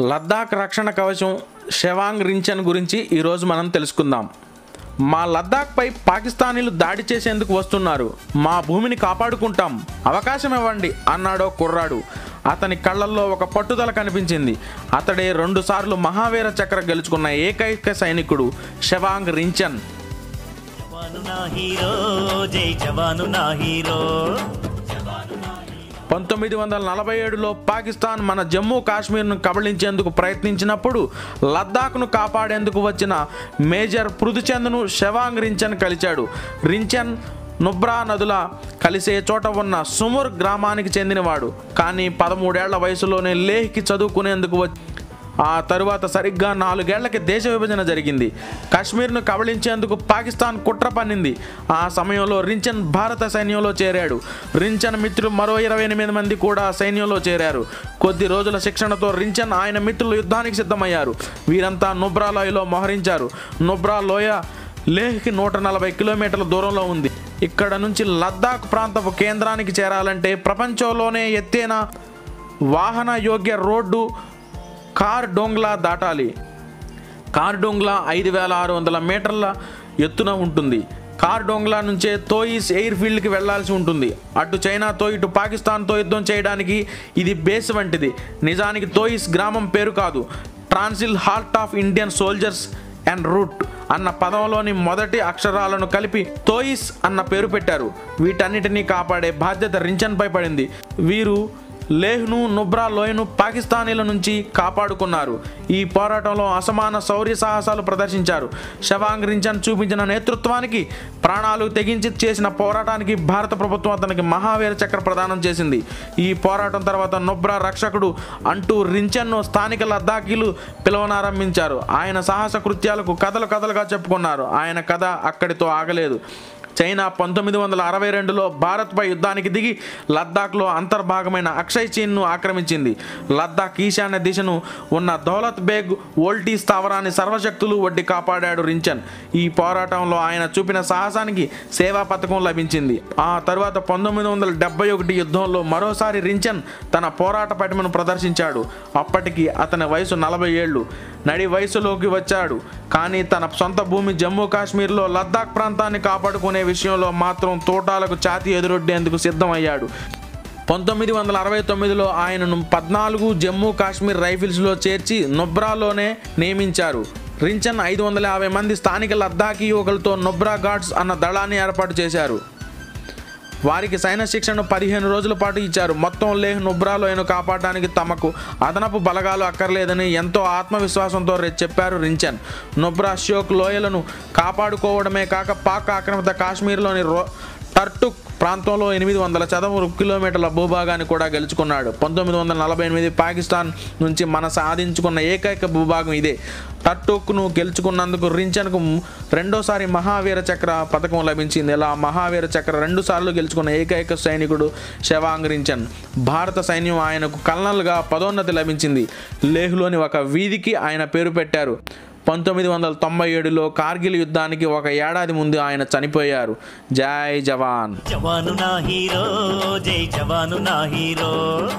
లద్దాఖ్ రక్షణ కవచం షెవాంగ్ రించన్ గురించి ఈరోజు మనం తెలుసుకుందాం. మా లద్దాఖ్పై పాకిస్తానీలు దాడి చేసేందుకు వస్తున్నారు. మా భూమిని కాపాడుకుంటాం. అవకాశం ఇవ్వండి అన్నాడో కుర్రాడు. అతని కళ్ళల్లో ఒక పట్టుదల కనిపించింది. అతడే రెండుసార్లు మహావీర చక్ర గెలుచుకున్న ఏకైక సైనికుడు షెవాంగ్ రించన్. జవాను నా హీరో జై జవాను నా హీరో. పంతొమ్మిది వందల నలభై ఏడులో పాకిస్తాన్ మన జమ్మూ కాశ్మీర్ను కబళించేందుకు ప్రయత్నించినప్పుడు లద్దాఖ్ను కాపాడేందుకు వచ్చిన మేజర్ పృథుచంద్ను షెవాంగ్ రించన్ కలిచాడు. రించన్ నుబ్రా నదుల కలిసే చోట ఉన్న సుముర్ గ్రామానికి చెందినవాడు. కానీ పదమూడేళ్ళ వయసులోనే లేహ్కి చదువుకునేందుకు వచ్చి ఆ తరువాత సరిగ్గా నాలుగేళ్ళకి దేశ విభజన జరిగింది. కాశ్మీర్ను కబళించేందుకు పాకిస్తాన్ కుట్ర పన్నింది. ఆ సమయంలో రించన్ భారత సైన్యంలో చేరాడు. రించన్ మిత్రులు మరో ఇరవై ఎనిమిది మంది కూడా సైన్యంలో చేరారు. కొద్ది రోజుల శిక్షణతో రించన్ ఆయన మిత్రులు యుద్ధానికి సిద్ధమయ్యారు. వీరంతా నుబ్రా లోయలో మోహరించారు. నుబ్రా లోయ లేహ్కి నూట నలభై కిలోమీటర్ల దూరంలో ఉంది. ఇక్కడ నుంచి లద్దాఖ్ ప్రాంతపు కేంద్రానికి చేరాలంటే ప్రపంచంలోనే ఎత్తైన వాహన యోగ్య రోడ్డు కార్ డోంగ్లా దాటాలి. కార్ డోంగ్లా ఐదు వేల ఆరు వందల మీటర్ల ఎత్తున ఉంటుంది. కార్డోంగ్లా నుంచే తోయిస్ ఎయిర్ ఫీల్డ్కి వెళ్ళాల్సి ఉంటుంది. అటు చైనాతో ఇటు పాకిస్తాన్తో యుద్ధం చేయడానికి ఇది బేస్ వంటిది. నిజానికి తోయిస్ గ్రామం పేరు కాదు. ట్రాన్సిల్ heart of Indian soldiers and root అన్న పదంలోని మొదటి అక్షరాలను కలిపి తోయిస్ అన్న పేరు పెట్టారు. వీటన్నిటినీ కాపాడే బాధ్యత రించన్పై పడింది. వీరు లేహ్ను నుబ్రా లోయను పాకిస్తానీల నుంచి కాపాడుకున్నారు. ఈ పోరాటంలో అసమాన శౌర్య సాహసాలు ప్రదర్శించారు. షవాంగ్ రించన్ చూపించిన నేతృత్వానికి ప్రాణాలు తెగించి చేసిన పోరాటానికి భారత ప్రభుత్వం అతనికి మహావీర చక్ర ప్రదానం చేసింది. ఈ పోరాటం తర్వాత నుబ్రా రక్షకుడు అంటూ రించన్ను స్థానిక లద్దాఖీలు పిలవనారంభించారు. ఆయన సాహస కృత్యాలకు కథలు కథలుగా చెప్పుకున్నారు. ఆయన కథ అక్కడితో ఆగలేదు. చైనా పంతొమ్మిది వందల అరవై రెండులో భారత్పై యుద్ధానికి దిగి లద్దాఖ్లో అంతర్భాగమైన అక్షయ్ చీన్ను ఆక్రమించింది. లద్దాఖ్ ఈశాన్య దిశను ఉన్న దౌలత్ బేగ్ వోల్టీ స్థావరాన్ని సర్వశక్తులు వడ్డి కాపాడాడు రించన్. ఈ పోరాటంలో ఆయన చూపిన సాహసానికి సేవా పథకం లభించింది. ఆ తరువాత పంతొమ్మిది వందల డెబ్బై ఒకటి యుద్ధంలో మరోసారి రించన్ తన పోరాట పటిమను ప్రదర్శించాడు. అప్పటికి అతని వయసు నలభై ఏళ్ళు. నడి వయసులోకి వచ్చాడు. కానీ తన సొంత భూమి జమ్మూ కాశ్మీర్లో లద్దాఖ్ ప్రాంతాన్ని కాపాడుకునే విషయంలో మాత్రం తోటాలకు ఛాతీ ఎదురొడ్డేందుకు సిద్ధమయ్యాడు. పంతొమ్మిది వందల అరవై తొమ్మిదిలో ఆయనను పద్నాలుగు జమ్మూ కాశ్మీర్ రైఫిల్స్లో చేర్చి నుబ్రాలోనే నియమించారు. రించన్ ఐదు వందల యాభై మంది స్థానిక లద్దాఖీ యువకులతో నుబ్రా గార్డ్స్ అన్న దళాన్ని ఏర్పాటు చేశారు. వారికి సైన్య శిక్షణను పదిహేను రోజుల పాటు ఇచ్చారు. మొత్తం లేహ్ నుబ్రాలోయను కాపాడడానికి తమకు అదనపు బలగాలు అక్కర్లేదని ఎంతో ఆత్మవిశ్వాసంతో చెప్పారు రించన్. నుబ్రా షోక్ లోయలను కాపాడుకోవడమే కాక పాక్ ఆక్రమిత కాశ్మీర్లోని రో టర్టుక్ ప్రాంతంలో ఎనిమిది వందల చదము కిలోమీటర్ల భూభాగాన్ని కూడా గెలుచుకున్నాడు. పంతొమ్మిది వందల నలభై ఎనిమిది పాకిస్తాన్ నుంచి మన సాధించుకున్న ఏకైక భూభాగం ఇదే. టర్టుక్ను గెలుచుకున్నందుకు రించన్కు రెండోసారి మహావీర చక్ర పథకం లభించింది. ఇలా మహావీర చక్ర రెండు సార్లు గెలుచుకున్న ఏకైక సైనికుడు శవాంగ్ రించన్. భారత సైన్యం ఆయనకు కల్నల్గా పదోన్నతి లభించింది. లేహ్లోని ఒక వీధికి ఆయన పేరు పెట్టారు. పంతొమ్మిది వందల తొంభై ఏడులో కార్గిల్ యుద్ధానికి ఒక ఏడాది ముందు ఆయన చనిపోయారు. జై జవాన్. జవాను నా హీరో జై జవాను నా హీరో.